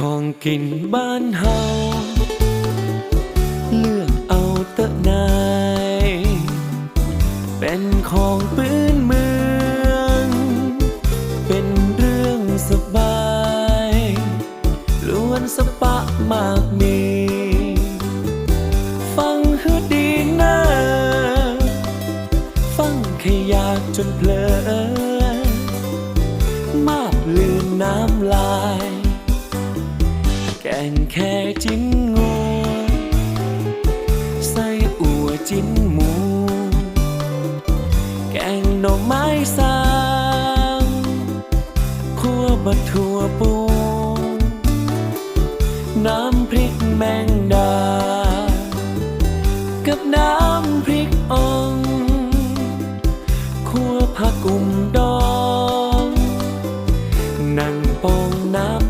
ของกินบ้านเฮาเลือกเอาเตะนาย เป็นของปืนเมือง เป็นเรื่องสบายล้วนสปะมากมี ฟังให้ดีนะฟังแค่อยากจนเพลอมาบลืนน้ำลาย แต่งแค่จิ้นงัวไส้อัวจิ้นหมู แกงหน่อไม้สางคั่วบะถั่วปู น้ำพริกแมงดา กับน้ำพริกอ่องคั่วผักกุ่มดอง นั่งปองน้ำ